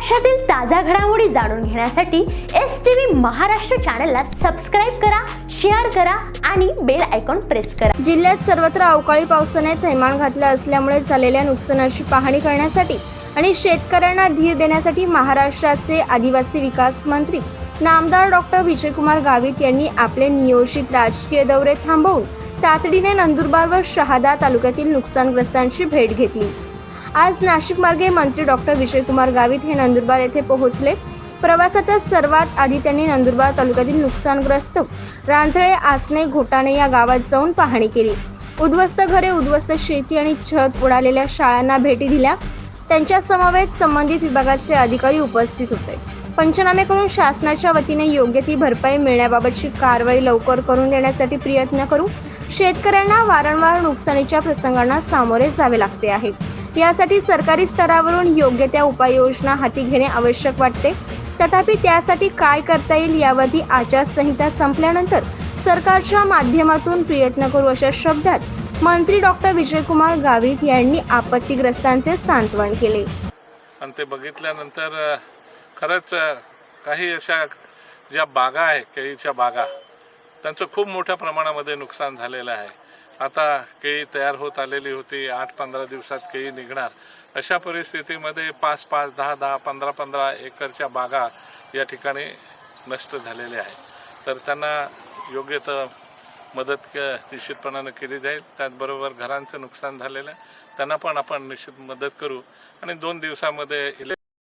महाराष्ट्रातील ताज्या घडामोडी जाणून घेण्यासाठी एस टी व्ही महाराष्ट्र चॅनलला सबस्क्राईब करा शेअर करा आणि बेल आयकॉन प्रेस करा. जिल्ह्यात सर्वत्र अवकाळी पावसाने थैमान घातलं असल्यामुळे झालेल्या नुकसानाची पाहणी करण्यासाठी आणि शेतकऱ्यांना धीर देण्यासाठी महाराष्ट्राचे आदिवासी विकास मंत्री नामदार डॉक्टर विजयकुमार गावित यांनी आपले नियोजित राजकीय दौरे थांबवून तातडीने नंदुरबार व शहादा तालुक्यातील नुकसानग्रस्तांची भेट घेतली. आज नाशिक मार्गे मंत्री डॉक्टर विजयकुमार गावित हे नंदुरबार येथे पोहोचले. प्रवासातच सर्वात आधी त्यांनी नंदुरबार तालुक्यातील नुकसानग्रस्त रांजळे आसने घोटाणे या गावात जाऊन पाहणी केली. उद्ध्वस्त घरे उद्ध्वस्त शेती आणि छत उडालेल्या शाळांना भेटी दिल्या. त्यांच्या समवेत संबंधित विभागाचे अधिकारी उपस्थित होते. पंचनामे करून शासनाच्या वतीने योग्य ती भरपाई मिळण्याबाबतची कारवाई लवकर करून देण्यासाठी प्रयत्न करू. शेतकऱ्यांना वारंवार नुकसानीच्या प्रसंगांना सामोरे जावे लागते आहे. यासाठी सरकारी स्तरावरून योग्य त्या उपाययोजना हाती घेणे आवश्यक वाटते. तथापि त्यासाठी काय करता येईल यावरती आचारसंहिता संपल्यानंतर सरकारच्या माध्यमातून प्रयत्न करू अशा शब्दात मंत्री डॉक्टर विजयकुमार गावित यांनी आपत्तीग्रस्तांचे सांत्वन केले. आणि ते बघितल्यानंतर खरंच काही अशा ज्या बागा आहे केळीच्या बागा त्यांचं खूप मोठ्या प्रमाणामध्ये नुकसान झालेलं आहे. आता केळी तयार होत आलेली होती आठ पंधरा दिवसात केळी निघणार. अशा परिस्थितीमध्ये पाच पाच दहा दहा पंधरा पंधरा एकरच्या बागा या ठिकाणी नष्ट झालेल्या आहेत. तर त्यांना योग्य तर मदत क- निश्चितपणानं केली जाईल. त्याचबरोबर घरांचं नुकसान झालेलं आहे. त्यांना पण आपण निश्चित मदत करू. आणि दोन दिवसामध्ये इले